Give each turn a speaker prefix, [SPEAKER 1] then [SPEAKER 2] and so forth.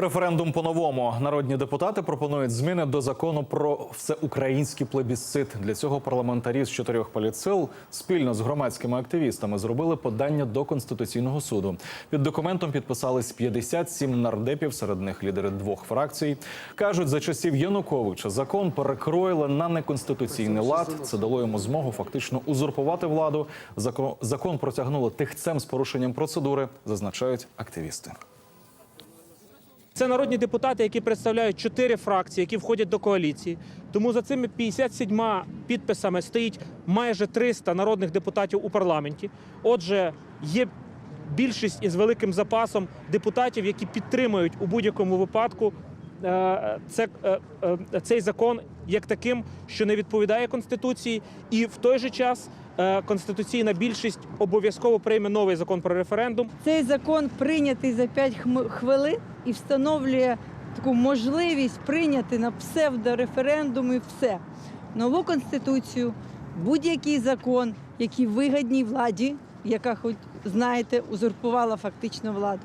[SPEAKER 1] Референдум по-новому. Народні депутати пропонують зміни до закону про всеукраїнський плебісцит. Для цього парламентарі з чотирьох політсил спільно з громадськими активістами зробили подання до конституційного суду. Під документом підписались 57 нардепів, серед них лідери двох фракцій. кажуть, за часів Януковича закон перекроїли на неконституційний лад. Це дало йому змогу фактично узурпувати владу. Закон, протягнули тихцем з порушенням процедури, зазначають активісти.
[SPEAKER 2] Це народні депутати, які представляють чотири фракції, які входять до коаліції. Тому за цими 57 підписами стоїть майже 300 народних депутатів у парламенті. Отже, є більшість із великим запасом депутатів, які підтримують у будь-якому випадку е, це, е, е, цей закон як таким, що не відповідає конституції, і в той же час конституційна більшість обов'язково прийме новий закон про референдум.
[SPEAKER 3] Цей закон прийнятий за 5 хм- хвилин і встановлює таку можливість прийняти на псевдореферендум і все. Нову конституцію, будь-який закон, який вигадній владі, яка, хоч знаєте, узурпувала фактично владу.